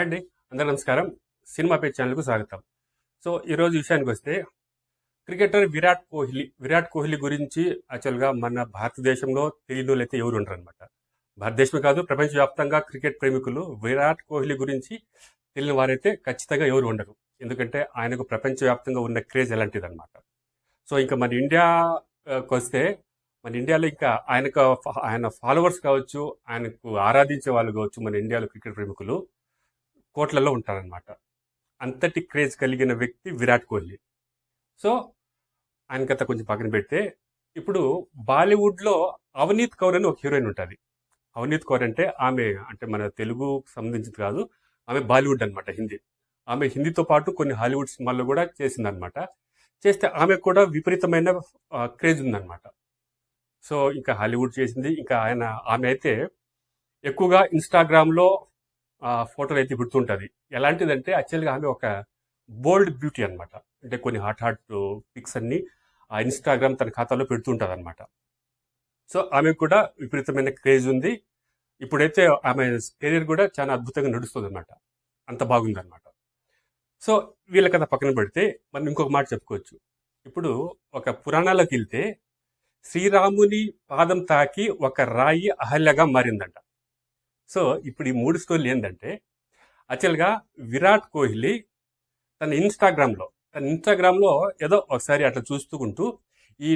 Hi అండి. అందరూ నమస్కారం. సినిమా పే ఛానల్కు స్వాగతం. సో ఈరోజు విషయానికి వస్తే క్రికెటర్ విరాట్ కోహ్లీ విరాట్ కోహ్లీ గురించి యాక్చువల్గా మన భారతదేశంలో తెలియని వాళ్ళు అయితే ఎవరు ఉండరు అనమాట భారతదేశమే కాదు ప్రపంచవ్యాప్తంగా క్రికెట్ ప్రేమికులు విరాట్ కోహ్లీ గురించి తెలియని వారైతే ఖచ్చితంగా ఎవరు ఉండరు. ఎందుకంటే ఆయనకు ప్రపంచవ్యాప్తంగా ఉన్న క్రేజ్ ఎలాంటిది అనమాట సో ఇంకా మన ఇండియాకి వస్తే మన ఇండియాలో ఇంకా ఆయనకు ఆయన ఫాలోవర్స్ కావచ్చు ఆయనకు ఆరాధించే వాళ్ళు కావచ్చు మన ఇండియాలో క్రికెట్ ప్రేమికులు కోట్లలో ఉంటారనమాట అంతటి క్రేజ్ కలిగిన వ్యక్తి విరాట్ కోహ్లీ. సో ఆయన కథ కొంచెం పక్కన పెడితే ఇప్పుడు బాలీవుడ్లో అవనీత్ కౌర్ అని ఒక హీరోయిన్ ఉంటుంది. అవనీత్ కౌర్ అంటే ఆమె అంటే మన తెలుగు సంబంధించింది కాదు ఆమె బాలీవుడ్ అనమాట హిందీ. ఆమె హిందీతో పాటు కొన్ని హాలీవుడ్ సినిమాల్లో కూడా చేసిందనమాట చేస్తే ఆమె కూడా విపరీతమైన క్రేజ్ ఉందన్నమాట. సో ఇంకా హాలీవుడ్ చేసింది ఇంకా ఆయన ఆమె అయితే ఎక్కువగా ఇన్స్టాగ్రామ్లో ఫోటోలు అయితే పెడుతుంటుంది ఎలాంటిదంటే యాక్చువల్గా ఆమె ఒక బోల్డ్ బ్యూటీ అనమాట అంటే కొన్ని హాట్ హాట్ పిక్స్ అన్ని ఆ ఇన్స్టాగ్రామ్ తన ఖాతాలో పెడుతుంటుంది అనమాట సో ఆమెకు కూడా విపరీతమైన క్రేజ్ ఉంది. ఇప్పుడైతే ఆమె కెరీర్ కూడా చాలా అద్భుతంగా నడుస్తుంది అనమాట అంత బాగుందన్నమాట. సో వీళ్ళ కథ పక్కన పెడితే మనం ఇంకొక మాట చెప్పుకోవచ్చు. ఇప్పుడు ఒక పురాణాలకు వెళ్తే శ్రీరాముని పాదం తాకి ఒక రాయి అహల్యగా మారిందంట. సో ఇప్పుడు ఈ మూడు స్టోరీలు ఏంటంటే యాక్చువల్గా విరాట్ కోహ్లీ తన ఇన్స్టాగ్రామ్లో తన ఇన్స్టాగ్రామ్లో ఏదో ఒకసారి అట్లా చూసుకుంటూ ఈ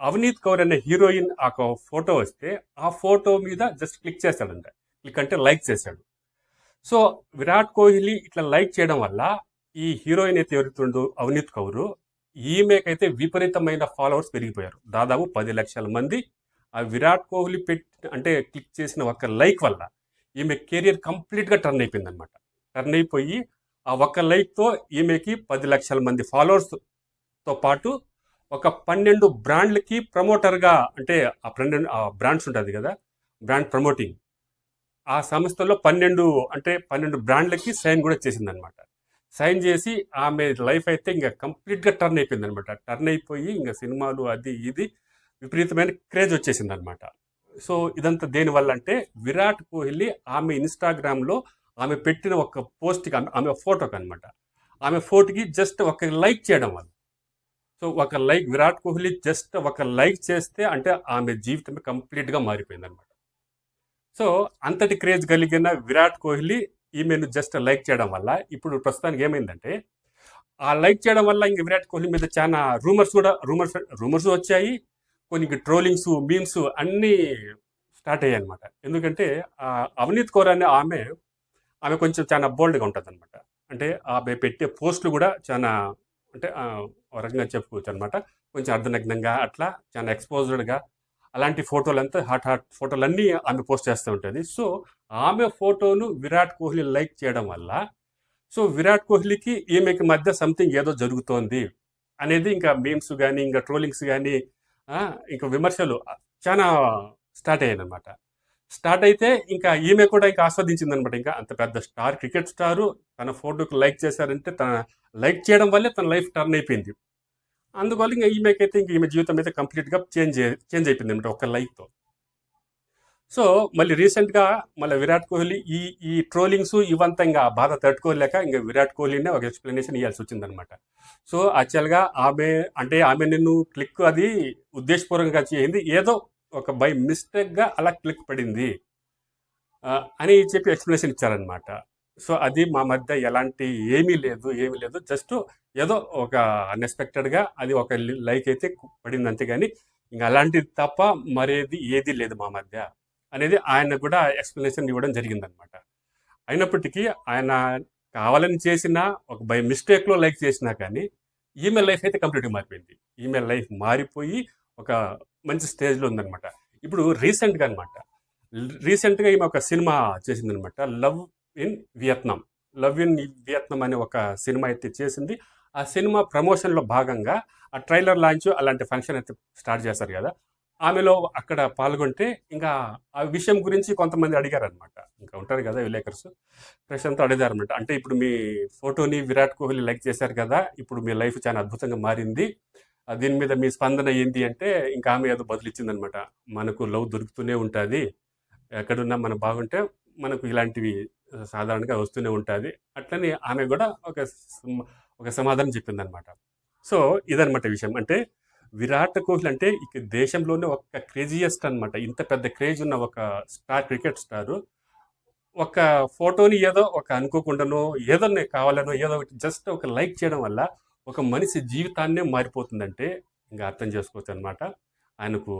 అవనీత్ కౌర్ అనే హీరోయిన్ ఆ ఫోటో వస్తే ఆ ఫోటో మీద జస్ట్ క్లిక్ చేశాడంట క్లిక్ అంటే లైక్ చేశాడు సో విరాట్ కోహ్లీ ఇట్లా లైక్ చేయడం వల్ల ఈ హీరోయిన్ అయితే ఎవరుతుండో? అవనీత్ కౌరు. ఈమెకైతే విపరీతమైన ఫాలోవర్స్ పెరిగిపోయారు. దాదాపు పది లక్షల మంది ఆ విరాట్ కోహ్లీ పెట్టి అంటే క్లిక్ చేసిన ఒక్క లైక్ వల్ల ఈమె కెరియర్ కంప్లీట్గా టర్న్ అయిపోయింది అనమాట టర్న్ అయిపోయి ఆ ఒక్క లైక్తో ఈమెకి పది లక్షల మంది ఫాలోవర్స్తో పాటు ఒక పన్నెండు బ్రాండ్లకి ప్రమోటర్గా అంటే ఆ పన్నెండు ఆ బ్రాండ్స్ ఉంటుంది కదా బ్రాండ్ ప్రమోటింగ్. ఆ సంస్థలో పన్నెండు అంటే పన్నెండు బ్రాండ్లకి సైన్ కూడా చేసిందనమాట సైన్ చేసి ఆమె లైఫ్ అయితే ఇంకా కంప్లీట్గా టర్న్ అయిపోయింది అనమాట టర్న్ అయిపోయి ఇంకా సినిమాలు అది ఇది విపరీతమైన క్రేజ్ వచ్చేసింది అనమాట సో ఇదంతా దేనివల్ల అంటే విరాట్ కోహ్లీ ఆమె ఇన్స్టాగ్రామ్లో ఆమె పెట్టిన ఒక పోస్ట్కి ఆమె ఫోటోకి అనమాట ఆమె ఫోటోకి జస్ట్ ఒక లైక్ చేయడం వల్ల సో ఒక లైక్ విరాట్ కోహ్లీ జస్ట్ ఒక లైక్ చేస్తే అంటే ఆమె జీవితం కంప్లీట్గా మారిపోయింది అనమాట సో అంతటి క్రేజ్ కలిగిన విరాట్ కోహ్లీ ఈమెను జస్ట్ లైక్ చేయడం వల్ల ఇప్పుడు ప్రస్తుతానికి ఏమైందంటే ఆ లైక్ చేయడం వల్ల ఇంక విరాట్ కోహ్లీ మీద చాలా రూమర్స్ కూడా రూమర్స్ రూమర్స్ వచ్చాయి. కొన్ని ట్రోలింగ్స్ మీమ్స్ అన్నీ స్టార్ట్ అయ్యాయి అనమాట ఎందుకంటే అవనీత్ కౌర్ అనే ఆమె ఆమె కొంచెం చాలా బోల్డ్గా ఉంటుంది అనమాట అంటే ఆమె పెట్టే పోస్టులు కూడా చాలా అంటే రకంగా చెప్పుకోవచ్చు అనమాట కొంచెం అర్ధనగ్నంగా అట్లా చాలా ఎక్స్పోజ్డ్గా అలాంటి ఫోటోలంతా హాట్ హాట్ ఫోటోలన్నీ ఆమె పోస్ట్ చేస్తూ ఉంటుంది. సో ఆమె ఫోటోను విరాట్ కోహ్లీ లైక్ చేయడం వల్ల సో విరాట్ కోహ్లీకి ఈమెకి మధ్య సంథింగ్ ఏదో జరుగుతోంది అనేది ఇంకా మీమ్స్ కానీ ఇంకా ట్రోలింగ్స్ కానీ ఇంకా విమర్శలు చాలా స్టార్ట్ అయ్యాయి అనమాట స్టార్ట్ అయితే ఇంకా ఈమె కూడా ఇంకా ఆస్వాదించింది అనమాట ఇంకా అంత పెద్ద స్టార్ క్రికెట్ స్టారు. తన ఫోటోకి లైక్ చేశారంటే తన లైక్ చేయడం వల్లే తన లైఫ్ టర్న్ అయిపోయింది. అందువల్ల ఇంకా ఈమెకైతే ఇంక ఈమె జీవితం అయితే కంప్లీట్గా చేంజ్ చేంజ్ అయిపోయింది అనమాట ఒక లైక్తో. సో మళ్ళీ రీసెంట్గా మళ్ళీ విరాట్ కోహ్లీ ఈ ఈ ట్రోలింగ్స్ ఇవంతా ఇంకా బాధ తట్టుకోలేక ఇంకా విరాట్ కోహ్లీనే ఒక ఎక్స్ప్లెనేషన్ ఇవ్వాల్సి వచ్చిందనమాట సో యాక్చువల్గా ఆమె అంటే ఆమె నిన్ను క్లిక్ అది ఉద్దేశపూర్వకంగా చేయింది. ఏదో ఒక బై మిస్టేక్గా అలా క్లిక్ పడింది అని చెప్పి ఎక్స్ప్లెనేషన్ ఇచ్చారనమాట సో అది మా మధ్య ఎలాంటి ఏమీ లేదు ఏమీ లేదు. జస్ట్ ఏదో ఒక అన్ఎక్స్పెక్టెడ్గా అది ఒక లైక్ అయితే పడింది అంతేగాని ఇంకా అలాంటిది తప్ప మరేది ఏది లేదు మా మధ్య. అనేది ఆయన కూడా ఎక్స్ప్లెనేషన్ ఇవ్వడం జరిగిందనమాట అయినప్పటికీ ఆయన కావాలని చేసినా ఒక బై మిస్టేక్లో లైక్ చేసినా కానీ ఈమెయిల్ లైఫ్ అయితే కంప్లీట్గా మారిపోయింది. ఈమెయిల్ లైఫ్ మారిపోయి ఒక మంచి స్టేజ్లో ఉందనమాట ఇప్పుడు రీసెంట్గా అనమాట రీసెంట్గా ఈమె ఒక సినిమా చేసిందనమాట love in Vietnam love in Vietnam అనే ఒక సినిమా అయితే చేసింది. ఆ సినిమా ప్రమోషన్లో భాగంగా ఆ ట్రైలర్ లాంచ్ అలాంటి ఫంక్షన్ అయితే స్టార్ట్ చేస్తారు కదా. ఆమెలో అక్కడ పాల్గొంటే ఇంకా ఆ విషయం గురించి కొంతమంది అడిగారనమాట ఇంకా ఉంటారు కదా విలేకర్స్ ప్రశాంత్ అంతా అడిగారనమాట అంటే ఇప్పుడు మీ ఫోటోని విరాట్ కోహ్లీ లైక్ చేశారు కదా ఇప్పుడు మీ లైఫ్ చాలా అద్భుతంగా మారింది. దీని మీద మీ స్పందన ఏంటి అంటే ఇంకా ఆమె ఏదో బదులిచ్చిందనమాట మనకు లవ్ దొరుకుతూనే ఉంటుంది. ఎక్కడున్నా మనం బాగుంటే మనకు ఇలాంటివి సాధారణంగా వస్తూనే ఉంటుంది. అట్లనే ఆమె కూడా ఒక ఒక సమాధానం చెప్పిందనమాట సో ఇదనమాట విషయం. అంటే విరాట్ కోహ్లీ అంటే ఇక దేశంలోనే ఒక క్రేజియస్ట్ అనమాట ఇంత పెద్ద క్రేజ్ ఉన్న ఒక స్టార్ క్రికెట్ స్టారు. ఒక ఫోటోని ఏదో ఒక అనుకోకుండానో ఏదో కావాలనో ఏదో ఒకటి జస్ట్ ఒక లైక్ చేయడం వల్ల ఒక మనిషి జీవితాన్నే మారిపోతుందంటే ఇంకా అర్థం చేసుకోవచ్చు అనమాట ఆయనకు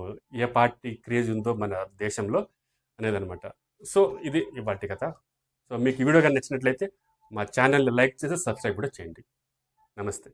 ఏ పార్టీ క్రేజ్ ఉందో మన దేశంలో అనేది అనమాట సో ఇది ఈ పార్టీ కథ. సో మీకు ఈ వీడియో కానీ నచ్చినట్లయితే మా ఛానల్ని లైక్ చేసి సబ్స్క్రైబ్ కూడా చేయండి. నమస్తే.